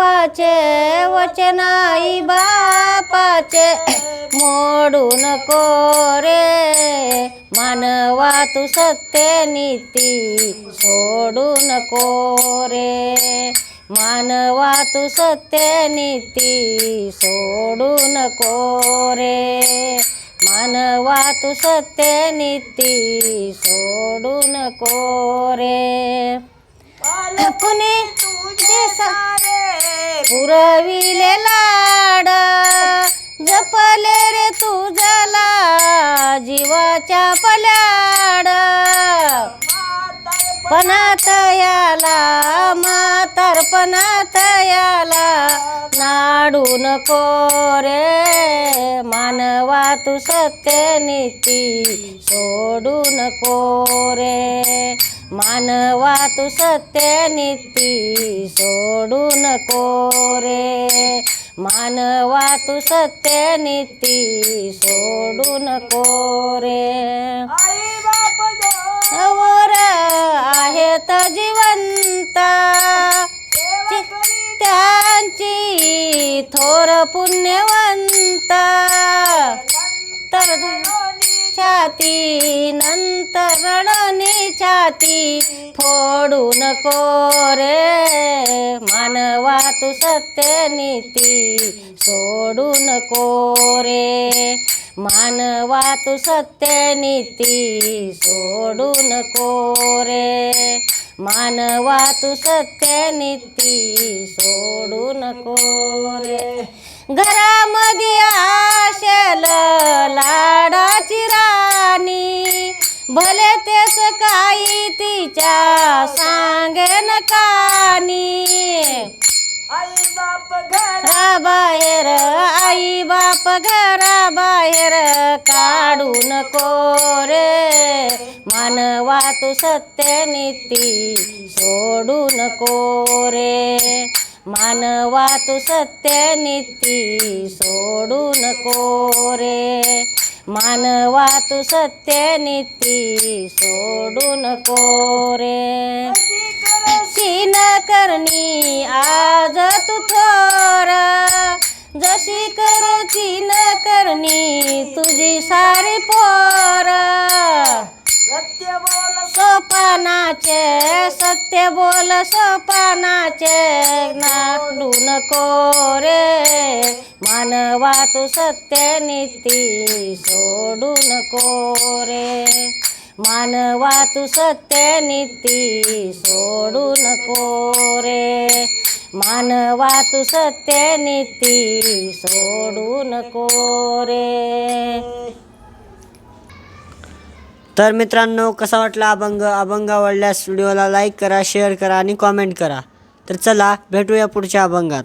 बापाचे वचन आई बापाचे. मोडू नको रे मानवा तू सत्य नीती सोडू नको रे मानवा तू सत्य नीती सोडू नको रे मानवा तू सत्य नीती सोडू नको रे कुणी तुझे सारे पुरविले लाड. जपले रे तुझला जीवाच्या पल्याड. पणात याला म्हातारपणात याला नाडू नको रे मानवा तू सत्य नीती सोडू नको रे मानवा तू सत्य नीती सोडू नको रे मानवा तू सत्य नीती सोडू नको रे आई बाप जो वर आहेत जिवंत. करी. त्यांची थोर पुण्यवंत. तर छाती नंतर छाती. फोडू नको रे मानवा तू सत्य नीती सोडू नको रे मानवा तू सत्य नीती सोडू नको रे मानवा तू सत्य नीती सोडू नको रे. घरामध्ये आशेल ला तिच्या सांगेन कानी. आई बाप घर घराबाहेर आई बाप घराबाहेर काढू नको रे. मानवा तू सत्य नीती सोडू नको रे. मानवा तू सत्य नीती सोडू नको रे. मानवा तू सत्य नीती सोडू नको रे शीन करणी आज तू थोर. जशी करची न करणी तुझी सारी पोर. सोपानाचे सत्य बोल सोपानाचे नाडू नको रे मानवा तू सत्य नीती सोडू नको रे मानवा तू सत्य नीती सोडू नको रे मानवा तू सत्य नीती सोडू नको रे तर मित्रांनो कसा वाटला अभंग? अभंग आवडल्यास व्हिडिओला लाईक करा शेअर करा आणि कॉमेंट करा. तर चला भेटूया पुढच्या अभंगात.